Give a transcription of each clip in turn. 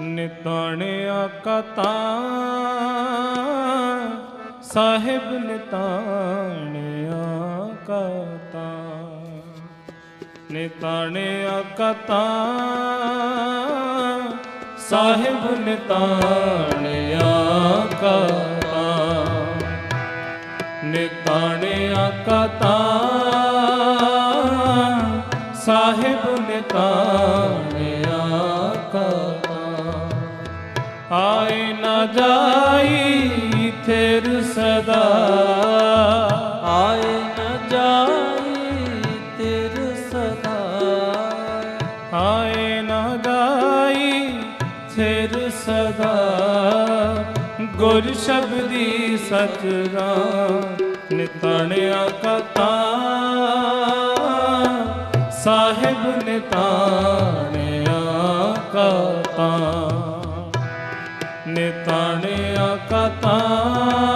ਨਿਤਾਣਿਆ ਕਤਾ ਸਾਹਿਬ ਨਿਤਾਣਿਆ ਕਤਾ ਨਿਤਾਣਿਆ ਕਤਾ ਸਾਹਿਬ ਨਿਤਾਣਿਆ ਕਤਾ ਨਿਤਾਣਿਆ ਕਤਾ ਸਾਹਿਬ ਨਿਤਾਣਿਆ ਨਾ ਜਾਈ ਥਿਰ ਸਦਾ। ਆਏ ਨ ਜਾਈ ਤੇਰ ਸਦਾ। ਆਏ ਨਾ ਜਾਈ ਥਿਰ ਸਦਾ। ਗੁਰ ਸ਼ਬਦੀ ਸਚਰਾ ਨਿਤਣਿਆ ਕਤਾ ਸਾਹਿਬ ਨਿਤਾਣਿਆ ਕਤਾ ਨਿਤਾਣਿਆ ਕਤਾ ਸਾਹਿਬ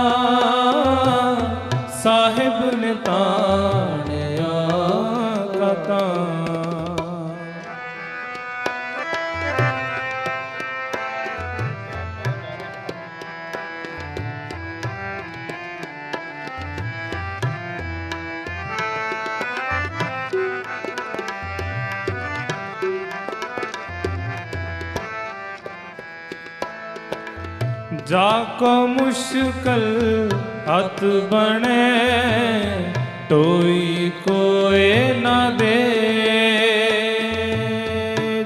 ਜਾ ਕੋ ਮੁਸ਼ਕਲ ਹੱਥ ਬਣੇ, ਟੋਈ ਕੋਏ ਨਾ ਦੇ।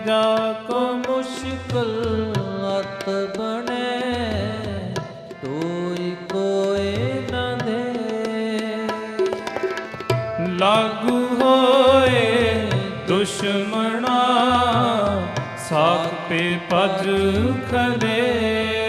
ਜਾ ਕੋ ਮੁਸ਼ਕਲ ਹੱਥ ਬਣੇ ਤੋਈ ਕੋਏ ਨ ਦੇ। ਲਾਗੂ ਹੋਏ ਦੁਸ਼ਮਣਾ, ਸਾਖ ਪੇ ਭਜ ਖਲੇ।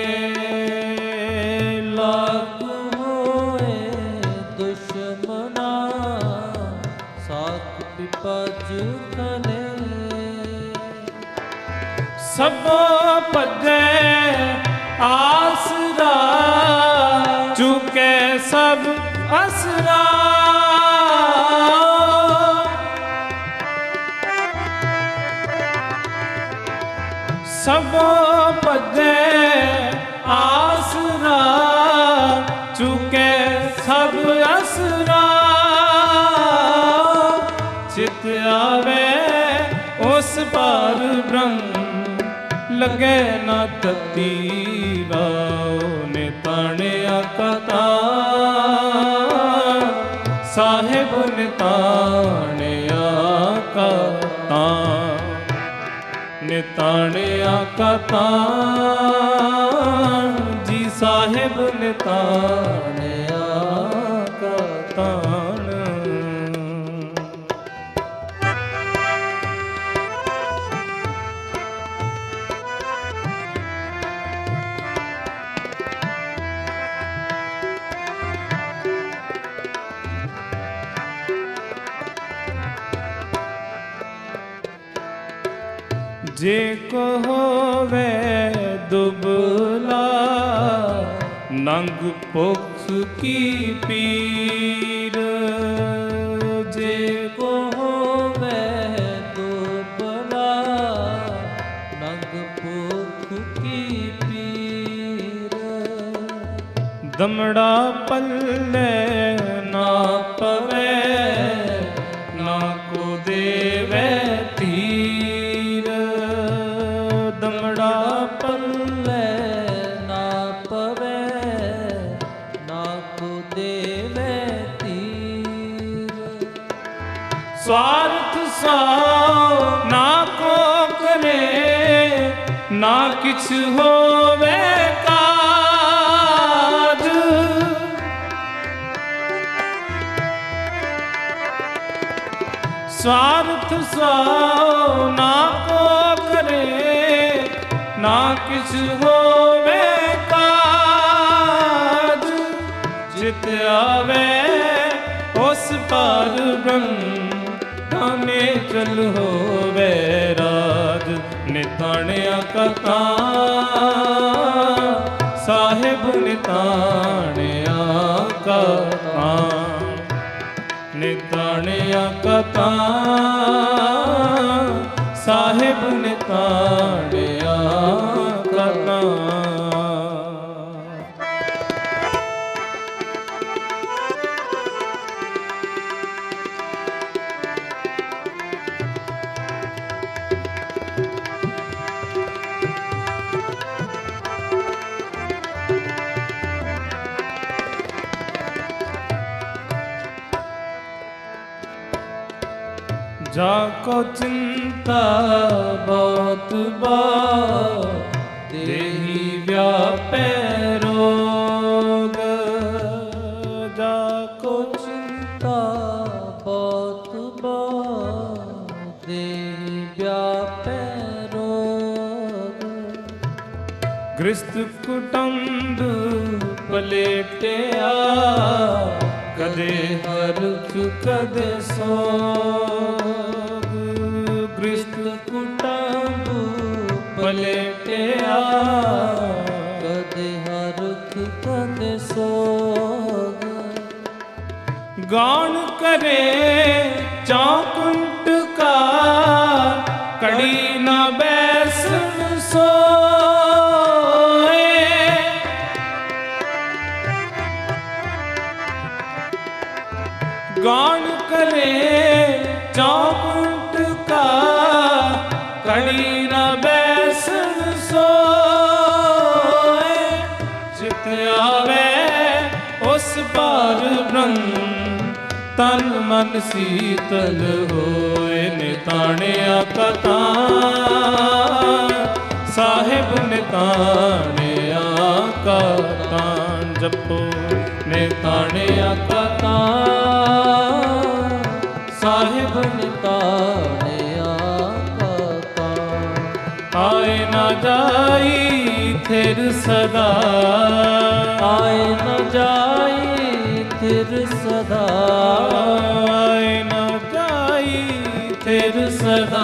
ਸਭੋ ਭਜੈ ਆਸਰਾ, ਚੁਕੇ ਸਭ ਅਸਰਾ। ਸਭੋ ਭਜੈ ਆਸਰਾ, ਚੁਕੇ ਸਭ ਅਸਰਾ। ਚਿਤ ਆਵੇ ਉਸ ਪਾਰ ਬ੍ਰਹਮ। ਲਗੇ ਨਾ ਤਤੀ ਵਾਉ ਨੇ ਤਾਣਿਆ ਕਤਾ ਸਾਹਿਬ ਨੇ ਤਾਣਿਆ ਕਤਾ ਨਿਤਾਣਿਆ ਕਤਾ ਜੀ ਸਾਹਿਬ ਨਿਤਾਣਿਆ ਕਤਾਣ ਜੇ ਕੋ ਹੋਵੇ ਦੁਬਲਾ ਨੰਗ ਭੁਖ ਕੀ ਪੀ ਸਵਾਰਥ ਸੋ ਨਾ ਕੋ ਕਰੇ ਨਾ ਕਿਛ ਹੋਵੇ ਕਾਜ। ਸਵਾਰਥ ਸੋ ਨਾ ਕੋ ਨਾ ਹੋਵੇ ਕਾਜ? ਜਿਤ ਆਵੇ, ਉਸ ਪਾਰ ਬ੍ਰਹਮ ਕਾਮੇ ਚਲ ਹੋਵੇ ਰਾਜ। ਨਿਤਾਣਿਆ ਕਤਾ ਸਾਹਿਬ ਨਿਤਾਣਿਆ ਕਤਾ ਨਿਤਾਣਿਆ ਕਤਾ ਸਾਹਿਬ ਨਿਤਾਣਿਆ ਜਾ ਕੋ ਚਿੰਤਾ ਬਹੁਤ ਬਾਤ ਦੇਹੀ ਵਿਆਪੈ ਰੋਗ। ਜਾ ਕੋ ਕੋ ਚਿੰਤਾ ਬਹੁਤ ਬਾਤ ਦੇ ਵਿਆਪੈ ਰੋਗ। ਪਲੇਟਿਆ ਕਦੇ ਹਰ ਕਦੇ ਸੋਗ ਗ੍ਰਸਤ ਕੁਟੰਬ ਪਲੇਟਿਆ। ਕਦੇ ਹਰਖ ਕਦੇ ਸੋਗ। ਗਾਣ ਕਰੇ ਚੌਕੁੰਟ ਤਨ ਮਨ ਸੀਤਲ ਹੋਏ ਨਿਤਾਣਿਆ ਕਤਾ ਸਾਹਿਬ ਨਿਤਾਣਿਆ ਕਤਾ ਜਪੋ ਨਿਤਾਣਿਆ ਕਤਾ ਸਾਹਿਬ ਨਿਤਾਣਿਆ ਕਤਾ ਆਏ ਨਾ ਜਾਈ ਥਿਰ ਸਦਾ। ਆਏ ਨਾ ਜਾਈ ਤਿਰ ਸਦਾ। ਆਏ ਨਾ ਜਾਈ ਥਿਰ ਸਦਾ।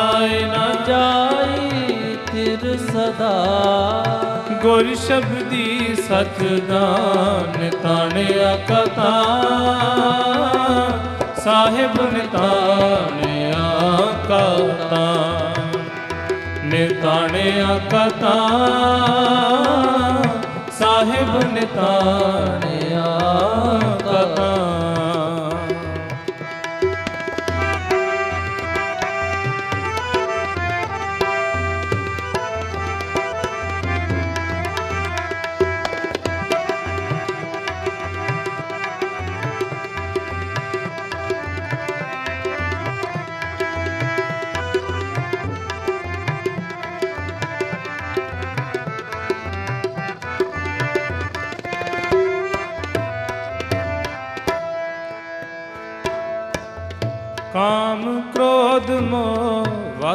ਆਏ ਨਾ ਜਾਈ ਤਿਰ ਸਦਾ। ਗੁਰ ਸ਼ਬਦੀ ਸਚ ਦਾਨ ਤਾਣਿਆ ਕਤਾ ਸਾਹਿਬ ਨਿਤਾਣਿਆ ਕਤਾ ਨਿਤਾਣਿਆ ਕਤਾ ਸਾਹਿਬ ਨਿਤਾਣਿਆ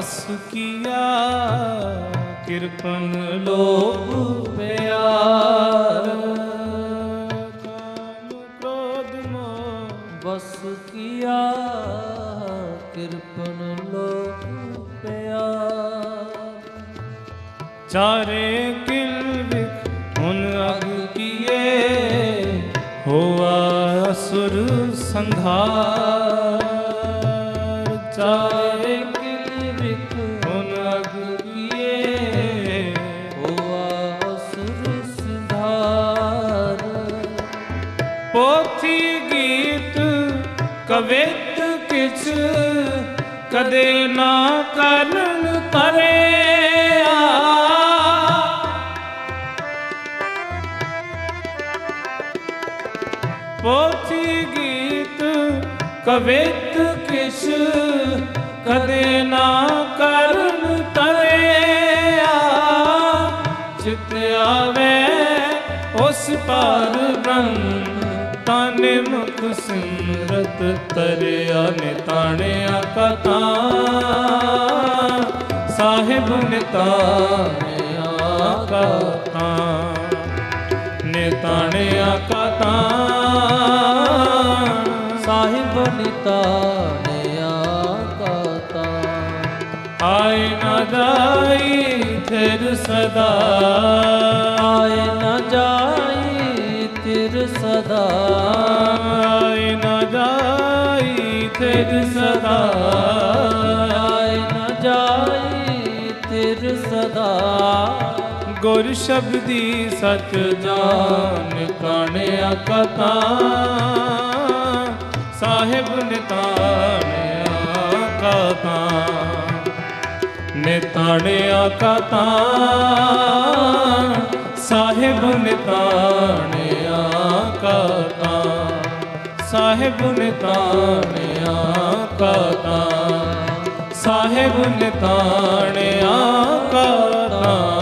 ਮੋਹ ਕੀਆ, ਕਿਰਪਨ ਲੋਭ ਪਿਆਰ। ਕਾਮ ਕ੍ਰੋਧ ਮੋਹ ਬਸ ਕੀਆ, ਕਿਰਪਨ ਲੋਭ ਪਿਆਰ। ਚਾਰੇ ਕਿਲ ਵਿਖ ਹੁਣ ਅਗ ਕੀਏ, ਹੋਆ ਅਸੁਰ ਸੰਘਾਰ। ਕਦੇ ਨਾ ਕਰਨ ਤਰਿਆ ਪੋਥੀ ਗੀਤ ਕਵਿਤ ਕਿਸ਼ ਕਦੇ ਨਾ ਕਰਨ ਤਰਿਆ ਚਿਤ ਆਵੇ ਉਸ ਪਾਰ ਬ੍ਰਹਮ ਤਾਨੇ ਮੁਖ ਸਿਮਰਤ ਤਰਿਆ ਨਿਤਾਣਿਆ ਕਥਾ। ਸਾਹਿਬ ਨਿਤਾਣਿਆ ਕਥਾ। ਨਿਤਾਣਿਆ ਕਥਾ। ਸਾਹਿਬ ਨਿਤਾਣਿਆ ਕਤਾ ਆਏ ਨਾ ਜਾਈ ਥਿਰ ਸਦਾ। ਆਏ ਨ ਜਾਈ ਤਿਰ ਸਦਾ। ਜਾਈ ਸਦਾ ਆਏ ਨ ਜਾਈ ਤਿਰ ਸਦਾ। ਗੁਰ ਸ਼ਬਦੀ ਸਚ ਜਾਨ ਕਾਣਿਆ ਕਥਾ ਸਾਹਿਬ ਨਿਤਾਣਿਆ ਕਥਾ ਨਿਤਾਣਿਆ ਕਥਾ ਸਾਹਿਬ ਨਿਤਾਣਿਆ ਕਥਾ ਸਾਹਿਬ ਨੇ ਤਾਣਿਆ ਕਾਤਾ। ਸਾਹਿਬ ਨੇ ਤਾਣਿਆ ਕਾਤਾ।